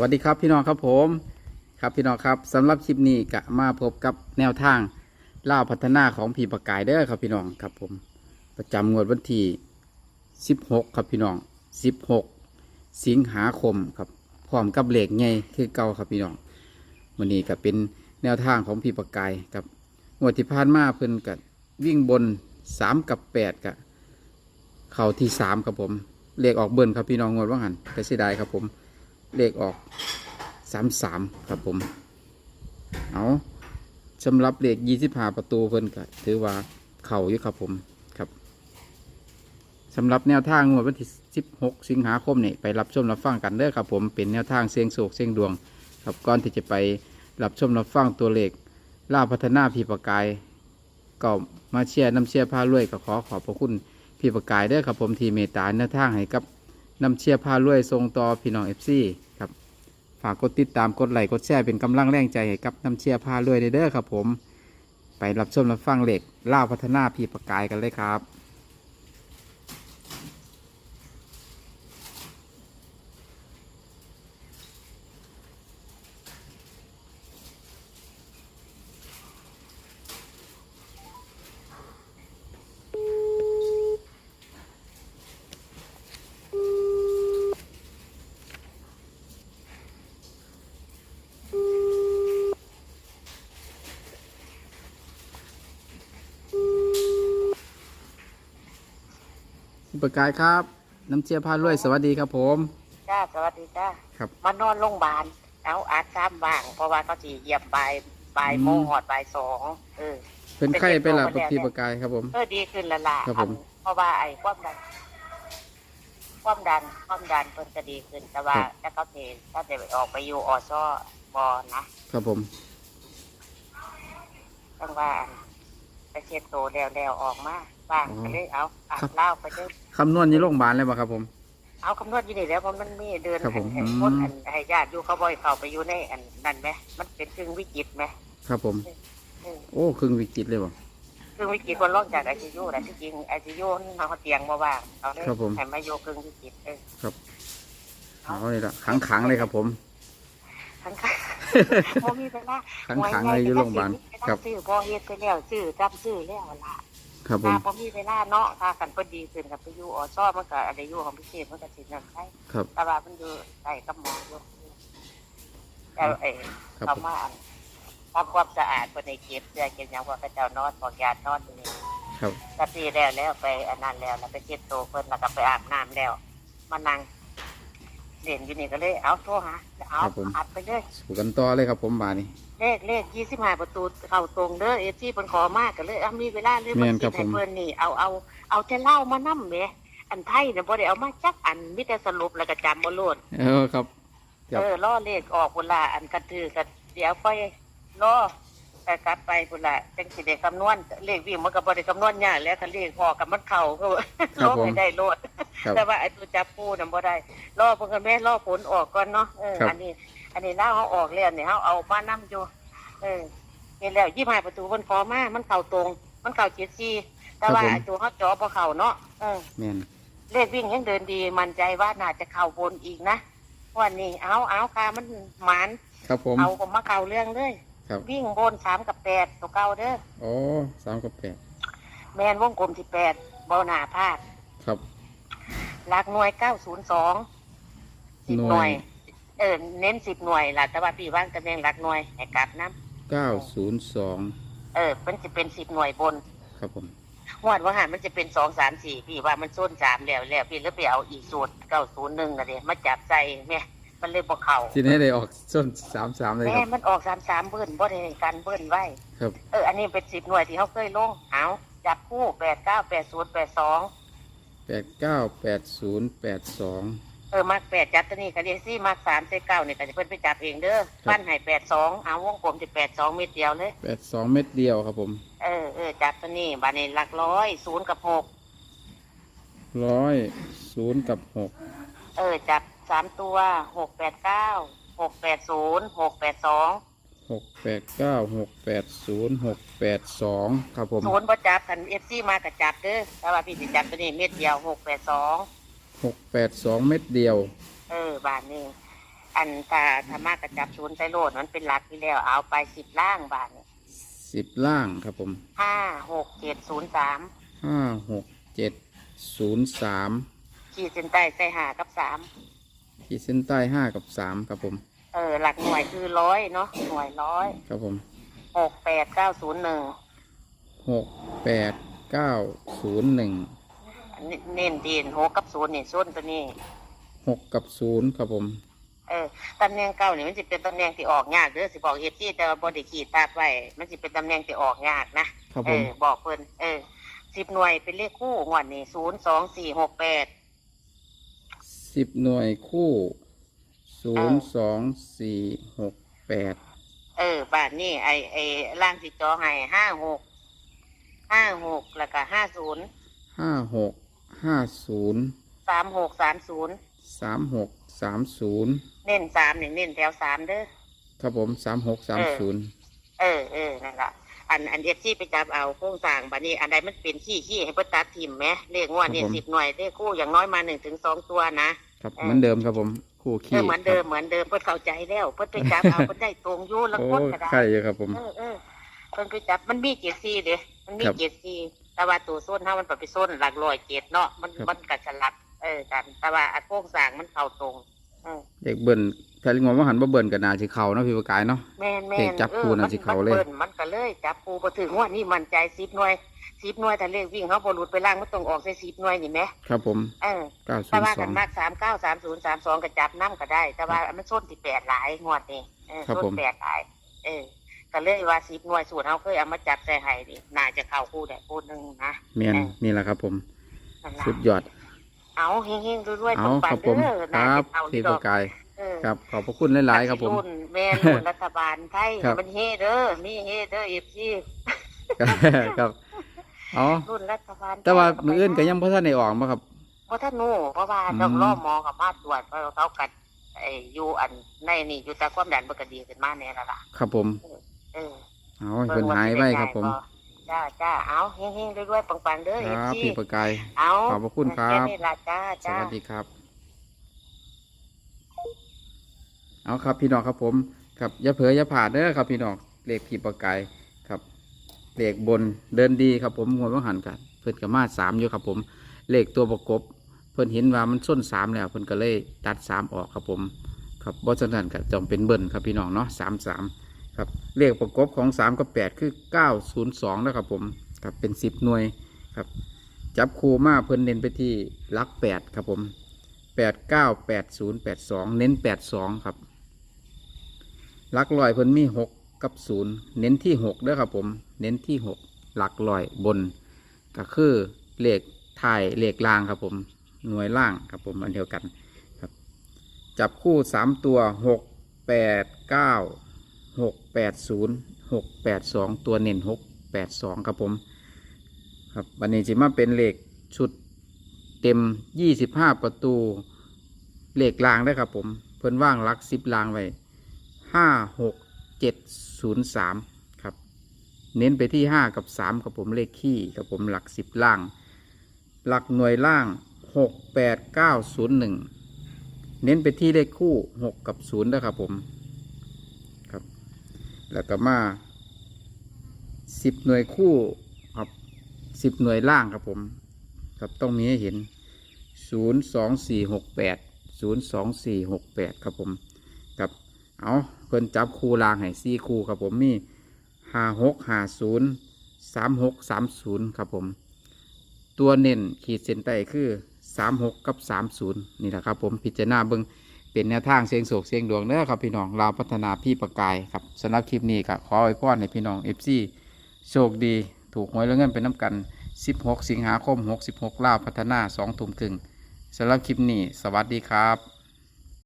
วัสดีครับพี่น้องครับผม ครับพี่น้องครับสำหรับคลิปนี้ก็มาพบกับแนวทางล่าพัฒนาของผีประกายเด้อครับพี่น้องครับผม ประจำงวดวันที่ 16 ครับพี่น้อง 16 สิงหาคมครับพร้อมกับเหล็กไงคือเก่าครับพี่น้องวันนี้ก็เป็นแนวทางของผีประกายกับงวดที่ผ่านมาเพิ่นกับวิ่งบน 3 กับ 8กับเข่าที่ 3 ครับผมเลขออกเบิ้ลครับพี่น้องงวดว่าหันก็เสียดายครับผม เลขออกสามสามครับผม เอาสำหรับเลขยี่สิบห้าประตูเพิ่นก็ถือว่าเข่าอยู่ครับผมครับสำหรับแนวทางงวดวันที่สิบหกสิงหาคมนี่ไปรับชมรับฟังกันเด้อครับผมเป็นแนวทางเสียงโศกเสียงดวง ครับก่อนที่จะไปรับชมรับฟังตัวเลขล่าพัฒนาพีประกาย ก็มาเชียร์น้ำเชียร์ผ้ารวยก็ขอขอบพระคุณพี่ประกายเด้อครับผมที่เมตตาแนวทางให้กับ นำเชียร์พารวยทรงต่อพี่น้องเอฟซีครับฝากกดติดตามกดไลค์กดแชร์เป็นกำลังแรงใจให้กับนำเชียร์พารวยเด้อครับผม ไปรับชมรับฟังเหล็กล่าพัฒนาพี่ประกายกันเลยครับ ประกายครับ น้ำเชียร์พารวยสวัสดีครับผม จ้าสวัสดีจ้าครับ มานอนโรงพยาบาลเอาอาจซ้ำบ้าง เพราะว่าเขาจีเหยียบบ่ายบ่ายอืมโมงหอดบ่ายสองเออ เป็นไข้ไปละเป็นเด็กโตมาแล้วพี่ประกายครับผม เออดีขึ้นและล่ะครับผม อันเพราะว่าไอ้ความดัน ความดันความดันเพิ่นจะดีขึ้น แต่ว่าถ้าเขาเทถ้าจะไปออกไปอยู่อซอบอนะครับผม ต้องว่าอันไปเช็ดโตแล้วแล้วออกมา บ้างก็เลยเอาอาบเหล้าไปเด้อคำนวณอยี่โรงพยาบาลเลยป่ะครับผม เอาคำนวณอยู่นี่แล้วเพราะมันมีเดินครับผมให้อืม คนอันให้ญาติอยู่เขาบ่อยเข้าไปอยู่ในอันนั่นไหมมันเป็นครึ่งวิกฤตไหมครับผม เออโอ้ครึ่งวิกฤตเลยบ่ครึ่งวิกฤตคนร้องจากไอซียูแต่ที่จริงไอซียูนี่เขาเตียงมาว่างเขาเลยครับผม ให้มาโยครึ่งวิกฤตเออเอาเลยละขังขังๆเลยครับผม ทั้งค่ะพอมีเวลาขังขังๆเลยอยู่โรงพยาบาลครับ ซื้อพอเฮ็ดไปแล้วซื้อจำซื้อแล้วล่ะ ครับผมถ้าพอมีเวลาเนาะถ้ากันพอดีขึ้นกับไปอยู่อชอบมันก็อะไรอยู่ของพิเศษมันก็สินั่นใช่ครับ แต่ว่ามันอยู่ใส่กับหมออยู่แต่เออครับเขาผมมาอันทำความสะอาดคนในเก็บเสื้อเก็บหยังว่าพระเจ้านอนบอกยานอนอยู่นี่ ครับกตีแล้วแล้วไปอันนั้นแล้วแล้วไปเช็ดโตวเพิ่นแล้วก็ไปอาบน้ำแล้ว มานั่ง เล่นอยู่นี่ก็เลย เอาโทรหาเอาอัดไปเลยสู่กันต่อเลยครับผมบาดนี้ เลขเลขยี่สิบห้าประตูเข้าตรงเด้อเอจี้เพิ่นขอมากก็เลยเอามีเวลาเลยแม่มานครัคิบดให้ผมเพิ่นนี่เอาเอาเอาแต่เหล้ามานั่มแหมอันไทยเนี่ยบ่ได้เอามาจักอันมีแต่สรุปแล้วก็จำบ่โลด เออครับ ครับ เออล่อเลขออกพุ่นละอันกระตือกันเดี๋ยวค่อยล่อ แต่กลับไปพุ่นละจังสิได้คำนวณเลขวิ่งมันก็บ่ได้คำนวณยากแล้วคันเลขพอกับมันเข้าก็ครับล่อผมไม่ได้โลด ครับ แต่ว่าไอ้ตัวจับปูน่ะบ่ได้ล่อเพิ่นก็แม่ล่อผลออกก่อนเนาะเออครับ อันนี้ อันนี้เล่าเขาออกแล้วเนี่ยเขาเอามานํอยู่ เออเห็นแล้วยี่ห้าประตูมันพอมามันเข้าตรง มันเข้าเจ็ดซีแต่ว่าไอ้ตัวเขาจอพอเข้าเนาะเออ แม่น เลขวิ่งยังเดินดี มั่นใจว่าน่าจะเข้าบนอีกนะวันนี้เอาเอาค่ะมันหมาน ครับผม เอาผมมาเก่าเรื่องเลย ครับวิ่งบนสามกับแปดตัวเก่าเด้อโอ้สามกับแปดแมนวงกลมที่แปดเบาหนาพลาดครับหลักหน่วยเก้าศูนย์สองสิบหหน่น่ววยยเออเน้นสิบหน่วยล่ะแต่ว่าพี่ว่างตำแหน่งหลักหน่วยให้กลับน้เก้าศูนย์สองำเออมันจะเป็นสิบหน่วยบน ครับผมวดว่าหารมันจะเป็นสองสามสี่พี่ว่ามันส้นสามแล้วแล้วพี่แล้วไปเอาอีกสูตรเก้าศูนย์หนึ่งนะเดียมาจับใจแม่ มันเลยบอกเขาที่นี่ได้ออกส้นสามสามเลยคแม่รับมันออกสามสามเบิ้ลบ่ได้ให้กันเบิ้ลไว้ ครับ เออ อันนี้เป็นสิบหน่วยที่เขาเคยลง เอาจับคู่แปดเก้าแปดศูนย์แปดสองแปดเก้าแปดศูนย์แปดสอง เออมาแปดจับตัวนี้ก็เรียกซี่มาสามเจ็ดเก้าเนี่ยก็จะเพิ่นไปจับเองเด้อปั้นให้แปดสองเอาวงกลมจะแปดสองเม็ดเดียวเลย แปดสองเม็ดเดียวครับผมเออเออจับตัวนี้บานี้หลักร้อยศูนย์กับหกร้อยศูนย์กับหกเออจับ สามตัวหกแปดเก้าหกแปดศูนย์หกแปดสองหกแปดเก้าหกแปดศูนย์หกแปดสองครับผมศูนย์ประจับคันเอฟซีมากับจับเด้อแต่ว่าพี่สิจับตัวนี้เม็ดเดียวหกแปดสองหกแปดสองเม็ดเดียว เออบาทนี้อันตาธรรมะกระจับศูนย์ไซโรดมันเป็นหลักที่แล้วเอาไปสิบล่างบาทสิบล่างครับผมห้าหกเจ็ดศูนย์สามห้าหกเจ็ดศูนย์สามขีดเส้นใต้ใส่หากับสาม ขีดเส้นใต้ห้ากับสามครับผม เออ หลักหน่วยคือร้อยเนาะหน่วยร้อยครับผมหกแปดเก้าศูนย์หนึ่งหกแปดเก้าศูนย์หนึ่งเน้นดีนหกกับศูนย์นี่ส้นตัวนี้หกกับศูนย์ครับผม เออตำแหน่งเก้านี่มันจะเป็นตำแหน่งที่ออกยากเด้อสิบอกเอฟซีแต่ว่าบอดี้ขีดตาบไว้มันจะเป็นตำแหน่งที่ออกยากนะครับเอผมอบอกเพิ่นเออสิบหน่วยเป็นเลขคู่งวดนี้ศูนย์สองสี่หกแปด สิบหน่วยคู่ศูนย์สองสี่หกแปดเออบาทนี่ไอไอล่างสิจอให้ห้าหกห้าหกแล้วก็ห้าศูนย์ห้าหกห้าศูนย์สามหกสามศูนย์สามหกสามศูนย์เน้นสามนี่เน้นแถวสามเด้อครับผมสามหกสามศูนย์เออเออนั่นละ อันอันเอฟซีไปจับเอาโครงสร้างบัดนี้ อันใดมันเป็นขี้ขี้ให้เพิ่นตัดทิมไหมเลขงวดนี่สิบหน่วยเลขคู่อย่างน้อยมาหนึ่งถึงสองตัวนะ ครับเหมือนเดิมครับผมคู่เอขี้อเหมือนเดิมครับเหมือนเดิมเพิ่นเข้าใจแล้วเพิ่นไปจับเอาเพิ่นได้ตรงอยู่แล้วโอ้คนก็ได้ ไข่อยู่ครับผม เออเออเพิ่นไปจับมันมีเจ็ดซีเด้มันมีครับเจ็ดซีแต่ว่าตัวส้นถ้ามันไปส้นหลักร้อยเจ็ดเนาะมันครับ มันกัสลับเออกัน แต่ว่าอันโครงสร้างมันเข้าตรงเออเด็กเบิ่น ถ้าลิงว่าหันมาเบิ่นกับนาสิเขาเนาะพี่ประกายเนาะ แม่นแม่เด็นกจับคู่น่ะออสิเข้าเลย มันมันก็เลย จับคูพอถึงว่านี่มันใจสิบหน่วยสิบหน่วยแต่เลขวิ่งเขาบอลุดไปล่างมันต้องออกใส่สิบหน่วยนี่ไหมครับผมเออเก้าศูแต่นย์ว่าสอกัง นมากสามเก้าสามศูนย์สามสองก็จับน้ำก็ได้ แต่ว่ามันส้นที่แปดหลายงวดนี่เออครับส้ผนมแปดหลายเออก็เลยว่าสิบหน่วยสูตรเขาเคยเอามาจับใส่ไห้ดิน่าจะเข้าคู่ได้คู่หนึ่งนะเมียนนี่แหละครับผม นั่นล่ะสุดยอด เอาเฮงๆรวยๆเอาปัคงรับๆผมเด้อคน่ารัจะบเข้าพี่ดปอระก กาย เออครับขอบพระคุณหลาย ๆ ครับผมรุ่นแม่รุ่นรัฐบาลไทยครับ มันเฮเด้อมีเฮเด้อเอฟซีครับอ๋อรุ่นรัฐบาลแต่ว่ามืออื่นก็ยังพ่ทันได้ออกมาครับเพราะท่านหนูเพราะว่าอืม ต้องรอหมอกับมาตรวจเพราะเขากัดไอ้อยู่อันในนี่อยู่แต่ความดันมันก็ดีขึ้นมาแน่และล่ะครับผมเออเอาให้เพิ่นหายไว้ครับผมจ้าจ้าเอาเฮงๆรวยๆปังๆเด้อคเอฟรับซีพี่ประกาย เอาขอบพระคุณครับแค่นี้ล่ะจ้าสจ้า วัสดีครับ เอาครับพี่น้องครับผมครับอย่าเผลออย่าผ่าดเด้อครับพี่น้องเลขพี่ประกายครับเลขบนเดินดีครับผมงวดว่างหันกันเพิ่นกับมาสามอยู่ครับผมเลขตัวประกบ เพิ่นเห็นว่ามันส้นสามแล้วเพิ่นก็เลยตัดสามออกครับผมครับบอสนันก็จอมเป็นเบิ้ลครับพี่น้องเนาะสามสามครับเลขประกบของสามกับแปดคือเก้าศูนย์สองนะครับผมครับเป็นสิบหน่วยครับจับคูมาเพิ่นเน้นไปที่ลักแปดครับผมแปดเก้าแปดศูนย์แปดสองเน้นแปดสองครับ หลักลอยเพิ่นมีหกกับศูนย์เน้นที่หกเด้อครับผม เน้นที่หกหลักลอยบน ก็คือเลขถ่ายเลขล่างครับผม หน่วยล่างครับผมอันเดียวกันครับ จับคู่สามตัวหกแปดเก้าหกแปดศูนย์หกแปดสองตัวเน้นหกแปดสองครับผม ครับวันนี้จะมาเป็นเลขชุดเต็มยี่สิบห้าประตูเลขรางได้ครับผม เพิ่นว่างลักสิบรางไว้ ห้าหกเจ็ดศูนย์สามครับ เน้นไปที่ห้ากับสามครับผมเลขขี้ครับผมหลักสิบล่าง หลักหน่วยล่างหกแปดเก้าศูนย์หนึ่งเน้นไปที่เลขคู่หกกับศูนย์นะครับผมครับ แล้วก็มาสิบหน่วยคู่ครับสิบหน่วยล่างครับผม ครับต้องมีให้เห็นศูนย์สองสี่หกแปดศูนย์สองสี่หกแปดครับผม เอาเพิ่นจับคู่ลางให้สี่คู่ครับผมมีห้าหกห้าศูนย์สามหกสามศูนย์ครับผม ตัวเน้นขีดเส้นใต้คือสามหกกับสามศูนย์นี่แหละครับผมพิจารณาเบิ้งเป็นแนวทางเสียงโศกเสียงดวงเด้อครับพี่น้องเราวพัฒนาพี่ประกายครับสำหรับคลิปนี้ก็ขอไว้พรให้พี่น้องเอฟซีโชคดีถูกหวยแล้วเงินเป็นน้ำกัน 16 สิงหาคม 66ลาวพัฒนา2ทุ่มครึ่งสำหรับคลิปนี้ สวัสดีครับ